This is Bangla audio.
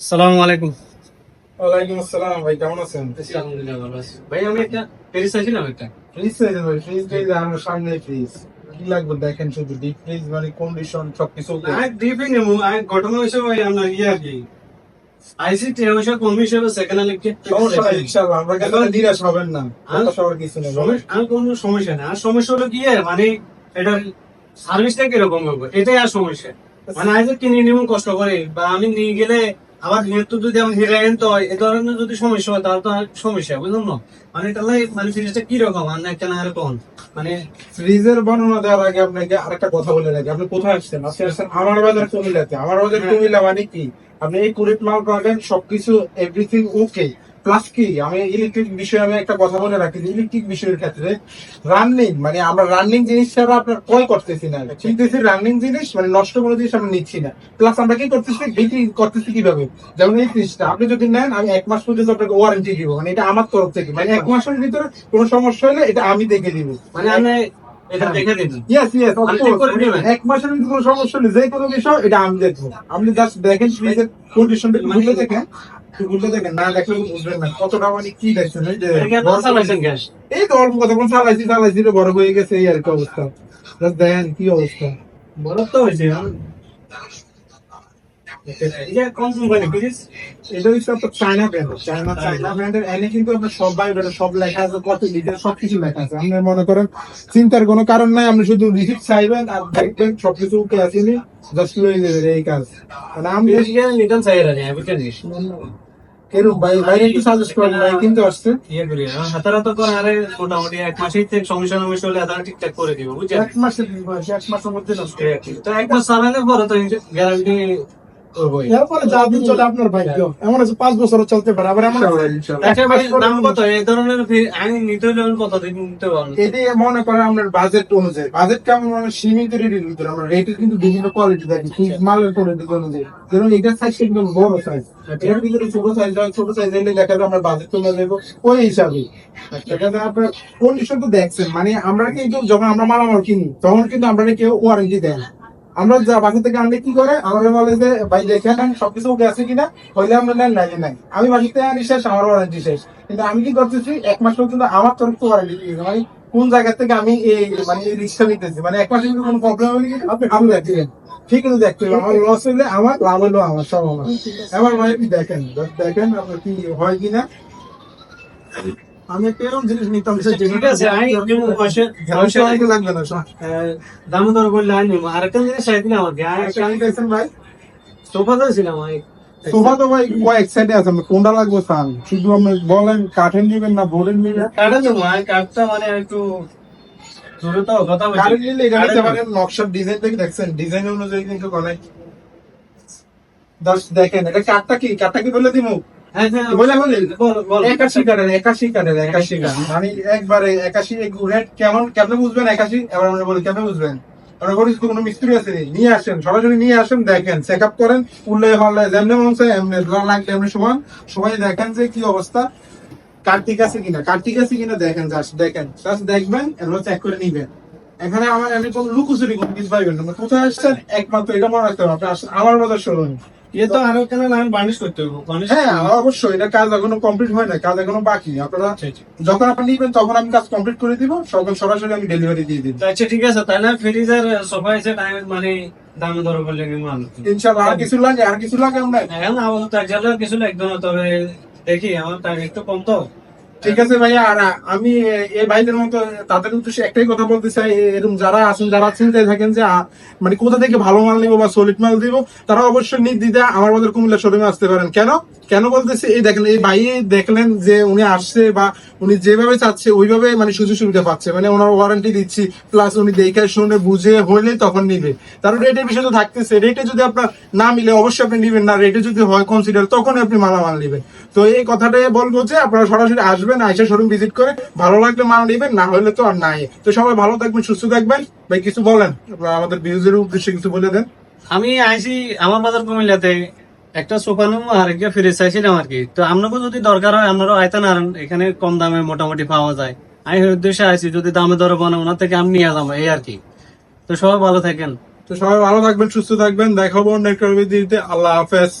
সালামু আলাইকুম। ওয়ালাইকুম আসসালাম ভাই কেমন আছেন? আলহামদুলিল্লাহ ভালো আছি। ভাই আমি একটা পেরিস চাইছিলাম একটা। ফ্রিজ চাইছেন ভাই ফ্রিজ চাইছে আমার সামনে ফ্রিজ কি লাগবে দেখেন শুধু ডিপ ফ্রিজ মানে কন্ডিশন সবকিছু নেব আমি ঘটনা হিসেবে ভাই আমরা ইয়ে আর কি আইসি হিসেবে সেকেন্ড হ্যান্ড সমস্যা ইনশাআল্লাহ আমরা কাছে নিরাশ হবেন না আর- সবার কিছু নেই। আর কোনো সমস্যা নেই। আর সমস্যা হলো কি মানে এটার সার্ভিসটা কীরকম হবে? এটাই আর সমস্যা। মানে আজ কিনে নিব কষ্ট করে বা আমি নিয়ে গেলে আবার যেহেতু যদি আমি হিরে আনতে হয় এ ধরনের যদি সমস্যা হয় তাহলে তো সমস্যা বুঝলাম না? মানে তাহলে মানে ফ্রিজটা কীরকম আর না কেন আর কোন? মানে ফ্রিজের বর্ণনা দেওয়ার আগে আপনাকে আরেকটা কথা বলে রাখি। আপনি কোথায় আসছেন? আপনি আসছেন আমার বাজার কুমিল্লাতে আমার বাজার হ্যাঁ। কুমিল্লা মানে কি? আপনি এই কুড়িট মাল পাবেন সবকিছু এভরিথিং ওকে প্লাস কি? আমি ইলেকট্রিক বিষয়ে আমি একটা কথা বলে রাখি ইলেকট্রিক বিষয়ের ক্ষেত্রে রানিং মানে আমরা রানিং জিনিস ছাড়া আপনার ক্রয় করতেছি না। কিনতেছি রানিং জিনিস মানে নষ্ট করে জিনিস আমরা নিচ্ছি না। প্লাস আমরা কি করতেছি? বিক্রি করতেছি কীভাবে? যেমন এই জিনিসটা আপনি যদি নেন আমি এক মাস পর্যন্ত আপনাকে ওয়ারেন্টি দিব। মানে এটা আমার তরফ থেকে। মানে এক মাসের ভিতরে কোনো সমস্যা হলে এটা আমি দেখে দিব। মানে আমি করে দিবেন। এক মাসের কোনো সমস্যা নেই যে কোনো বিষয় এটা আমি দেখব। আপনি জাস্ট দেখেন ফ্রিজের কন্ডিশনটা দেখেন। একটু দেখেন না দেখলে বুঝবেন না কতটা মানে কি দেখছেন এই যে এই তো অল্প চালাইছি চালাইছি বড় হয়ে গেছে এই আর কি অবস্থা। দেখেন কি অবস্থা? বড় তো হয়েছে এটা কোন কোম্পানি প্লিজ এটা হচ্ছে আপনার চায়না ব্র্যান্ড চায়না চায়না ব্র্যান্ডের এনে কিন্তু আপনার সব বায়োডাটা সব লেখা আছে কত লিটার সব কিছু লেখা আছে। আপনি মনে করেন চিন্তার কোনো কারণ নাই আপনি শুধু রিসিপ্ট চাইবেন আর দেখবেন সবকিছু ওকে আসেনি জাস্ট যাবেন এই কাজ। মানে আমি চাই এরকম ভাই ভাই একটু সাজেস্ট করেন ভাই কিনতে আসছে ইয়ে করি হাতারাতো করে আরে মোটামুটি এক মাসেই থেকে সমস্যা সমস্যা হলে আধার ঠিকঠাক করে দিব বুঝছেন এক মাসের এক মাসের মধ্যে নষ্ট হয়ে। তো এক মাস চালালে পরে তো গ্যারান্টি এরপরে যা দিন চলে আপনার ভাগ্য। এমন আছে পাঁচ বছর চলতে পারে আবার এমন আচ্ছা এটি মনে করেন আপনার বাজেট অনুযায়ী। বাজেট কেমন মানে সীমিত রেটের ভিতরে আমরা রেটের কিন্তু বিভিন্ন কোয়ালিটি দেখি ঠিক মালের কোয়ালিটি অনুযায়ী। যেমন এটার সাইজ কিন্তু বড় সাইজ এটার ভিতরে ছোট সাইজ হয় ছোট সাইজ এলে দেখা যাবে আমরা বাজেট তুলে দেবো ওই হিসাবে। সেখানে আপনার কন্ডিশন তো দেখছেন। মানে আমরা কিন্তু যখন আমরা মালামাল কিনি তখন কিন্তু আমরা কেউ ওয়ারেন্টি দেয় না। আমরা যা বাসা থেকে আনলে কি করে? আমাদের বলে যে ভাই দেখেন সবকিছু ওকে আছে কিনা? হইলে আমরা নেন নাই নাই। আমি বাসা থেকে আনি শেষ আমার ওয়ারেন্টি শেষ। কিন্তু আমি কি করতেছি এক মাস পর্যন্ত আমার তরফ থেকে ওয়ারেন্টি দিয়ে মানে কোন জায়গা থেকে আমি এই মানে রিক্সা নিতেছি? মানে এক ভিতরে কোনো প্রবলেম হলে কি? আপনি আমি দেখবেন ঠিক আছে দেখতে আমার লস হইলে আমার লাভ হলো আমার সব আমার। আমার ভাই দেখেন। দেখেন আপনার কি হয় কিনা। আমি একটা এরকম জিনিস নিতাম ঠিক আছে আমি লাগবে না দাম দর করলে আনি নিবো আর একটা জিনিস চাই দিলাম আমাকে আর একটা আমি দেখছেন ভাই? সোফা তো ছিলাম সোফা তো ভাই কয়েক সাইডে আছে? কোনটা লাগবে সান শুধু আপনি বলেন কাঠের নিবেন না বোর্ডের নিবেন? দেবো কাঠটা মানে একটু কাঠের কাঠের নকশার ডিজাইন দেখে দেখছেন ডিজাইন অনুযায়ী কিন্তু অনেক দেখেন এটা কাঠটা কি? কাঠটা কি বলে দিব বলে বলে। বল বল। একাশি কাঠের একাশি কাঠের একাশি কাঠ একবারে একাশি রেট কেমন কেমনে বুঝবেন একাশি? এবার আমরা বলি কেমনে বুঝবেন? আমরা বলি কোনো মিস্ত্রি আছে নিয়ে আসেন সরাসরি নিয়ে আসেন দেখেন চেক আপ করেন উল্লে হলে যেমনি মন চায় এমনি লাগলে এমনি সমান। সবাই দেখেন যে কি অবস্থা। কার্তিক আছে কিনা? কার্তিক আছে কিনা দেখেন জাস্ট দেখেন। জাস্ট দেখবেন চেক করে নিবেন। এখানে আমার আমি কোনো লুকোচুরি কোনো কিছু পাইবেন না। কোথায় আসছেন? একমাত্র এটা মনে রাখতে হবে। আপনি আমার বাজার শোরুম ইয়ে তো আরও কেন আমি বার্নিশ করতে হবে হ্যাঁ অবশ্যই এটা কাজ এখনও কমপ্লিট হয় না কাজ এখনও বাকি। আপনারা আচ্ছা, আচ্ছা। যখন আপনি নিবেন তখন আমি কাজ কমপ্লিট করে দিব সকাল সরাসরি আমি ডেলিভারি দিয়ে দিব। আচ্ছা ঠিক আছে তাহলে ফ্রিজের সোফা এসে টাইম মানে দাম আর কিছু লাগে আর কিছু লাগে আমরা? এখন আপাতত এক কিছু লাগতো না তবে দেখি আমার টাইম একটু কম তো। ঠিক আছে ভাইয়া, আর আমি এই ভাইদের মতো তাদের উদ্দেশ্যে একটাই কথা বলতে চাই, এরকম যারা আছেন, যারা চিন্তায় থাকেন যে মানে কোথা থেকে ভালো মাল নিবো বা সলিড মাল দিব, তারা অবশ্যই নির্দিদা আমার মধ্যে কুমিল্লা শোরুমে আসতে পারেন। কেন? কেন বলতেছি? এই দেখেন, এই ভাই দেখলেন যে উনি আসছে বা উনি যেভাবে চাচ্ছে, ওইভাবে মানে সুযোগ সুবিধা পাচ্ছে। মানে ওনার ওয়ারেন্টি দিচ্ছি প্লাস উনি দেখে শুনে বুঝে হইলে তখন নিবে। তার রেটের বিষয় তো থাকতেছে। রেটে যদি আপনার না মিলে, অবশ্যই আপনি নিবেন না। রেটে যদি হয় কনসিডার তখন আপনি মালামাল নিবেন। তো এই কথাটাই বলব যে, আপনারা সরাসরি আসবেন, আইসা শোরুম ভিজিট করে ভালো লাগলে মাল নিবেন, না হলে তো আর নাই। তো সবাই ভালো থাকবেন, সুস্থ থাকবেন। ভাই, কিছু বলেন? আমাদের বিউজের উদ্দেশ্যে কিছু বলে দেন। আমি আইসি আমার বাজার কুমিল্লাতে একটা সোফা নেব আর একটা ফ্রিজ চাইছিলাম আর কি। তো আপনাকেও যদি দরকার হয় আপনারও আয়তা আর এখানে কম দামে মোটামুটি পাওয়া যায়। আমি উদ্দেশ্যে আছি যদি দামে দরে বানাবো ওনার থেকে আমি নিয়ে যাব, এই আর কি। তো সবাই ভালো থাকেন। তো সবাই ভালো থাকবেন, সুস্থ থাকবেন। দেখাবো অন্য দিতে আল্লাহ হাফেজ।